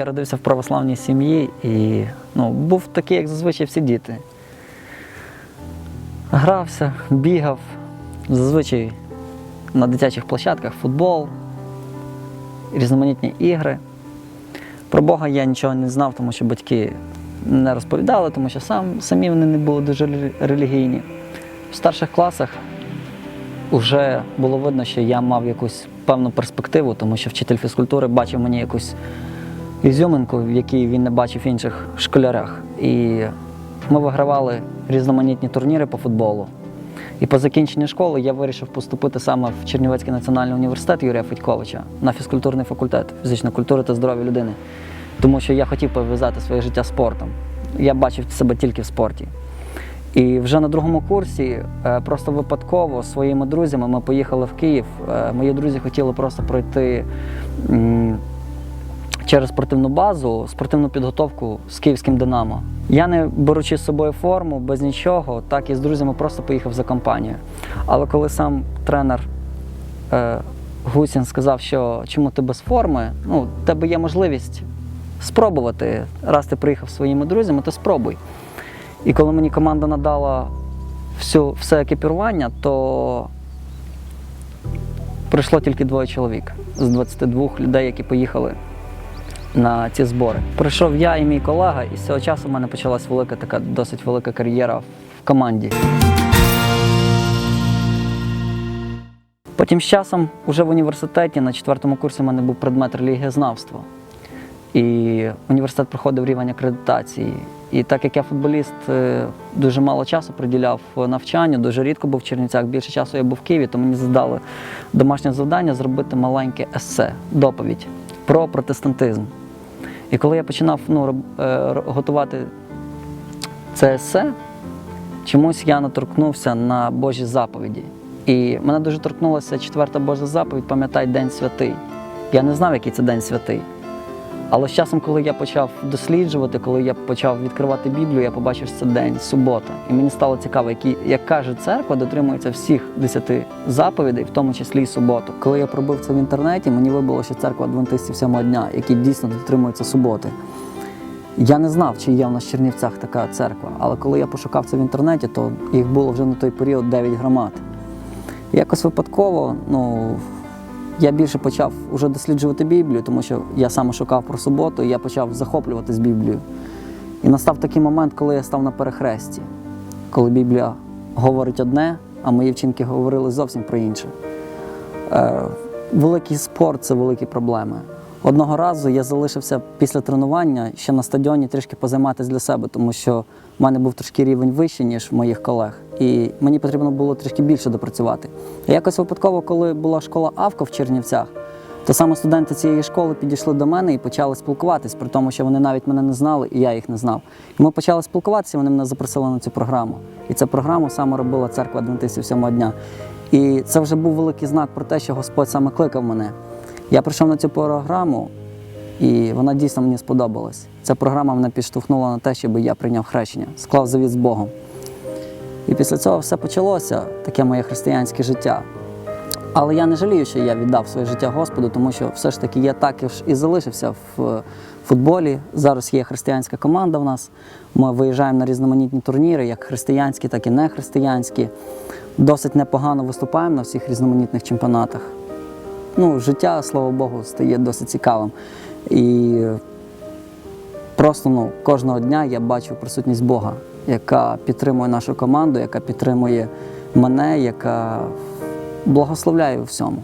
Я родився в православній сім'ї і ну, був такий, як зазвичай всі діти. Грався, бігав, зазвичай на дитячих площадках футбол, різноманітні ігри. Про Бога я нічого не знав, тому що батьки не розповідали, тому що сам, самі вони не були дуже релігійні. В старших класах вже було видно, що я мав якусь певну перспективу, тому що вчитель фізкультури бачив мені якусь ізюминку, в якій він не бачив в інших школярях. І ми вигравали різноманітні турніри по футболу. І по закінченні школи я вирішив поступити саме в Чернівецький національний університет Юрія Федьковича на фізкультурний факультет фізичної культури та здоров'я людини, тому що я хотів пов'язати своє життя спортом. Я бачив себе тільки в спорті. І вже на другому курсі, е, просто випадково зі своїми друзями ми поїхали в Київ. Е, Мої друзі хотіли просто пройти через спортивну базу, спортивну підготовку з київським Динамо. Я не беручи з собою форму, без нічого, так і з друзями просто поїхав за компанію. Але коли сам тренер е, Гусін сказав, що чому ти без форми, ну, в тебе є можливість спробувати. Раз ти приїхав своїми друзями, то спробуй. І коли мені команда надала всю, все екіпірування, то прийшло тільки двоє чоловік з 22 людей, які поїхали на ці збори. Прийшов я і мій колега, і з цього часу в мене почалась велика така досить велика кар'єра в команді. Потім з часом, уже в університеті, на четвертому курсі, в мене був предмет релігієзнавство. І університет проходив рівень акредитації. І так як я футболіст, е, дуже мало часу приділяв навчанню, дуже рідко був в Чернівцях, більше часу я був в Києві, то мені задали домашнє завдання зробити маленьке есе, доповідь про протестантизм. І коли я починав ну, е, готувати це есе, чомусь я наторкнувся на Божі заповіді. І мене дуже торкнулася четверта Божа заповідь Пам'ятай День святий. Я не знав, який це день святий. Але з часом, коли я почав досліджувати, коли я почав відкривати Біблію, я побачив, що це день, субота. І мені стало цікаво, які, як каже церква, дотримується всіх десяти заповідей, в тому числі і суботу. Коли я пробив це в інтернеті, мені вибило, що церква адвентистів сьомого дня, які дійсно дотримуються суботи. Я не знав, чи є в нас в Чернівцях така церква, але коли я пошукав це в інтернеті, то їх було вже на той період 9 громад. Якось випадково, ну, я більше почав уже досліджувати Біблію, тому що я саме шукав про суботу, і я почав захоплюватись Біблією. І настав такий момент, коли я став на перехресті, коли Біблія говорить одне, а мої вчинки говорили зовсім про інше. Е, великий спорт це великі проблеми. Одного разу я залишився після тренування ще на стадіоні трішки позайматися для себе, тому що в мене був трошки рівень вищий, ніж моїх колег, і мені потрібно було трішки більше допрацювати. І якось випадково, коли була школа Авко в Чернівцях, то саме студенти цієї школи підійшли до мене і почали спілкуватись, при тому, що вони навіть мене не знали, і я їх не знав. І ми почали спілкуватися, вони мене запросили на цю програму. І цю програму саме робила церква адвентистів сьомого дня. І це вже був великий знак про те, що Господь саме кликав мене. Я прийшов на цю програму, і вона дійсно мені сподобалась. Ця програма мене підштовхнула на те, щоб я прийняв хрещення, склав завіт з Богом. І після цього все почалося, таке моє християнське життя. Але я не жалію, що я віддав своє життя Господу, тому що все ж таки я також і залишився в футболі. Зараз є християнська команда в нас. Ми виїжджаємо на різноманітні турніри, як християнські, так і нехристиянські. Досить непогано виступаємо на всіх різноманітних чемпіонатах. Ну, життя, слава Богу, стає досить цікавим. І просто ну, кожного дня я бачу присутність Бога, яка підтримує нашу команду, яка підтримує мене, яка благословляє у всьому.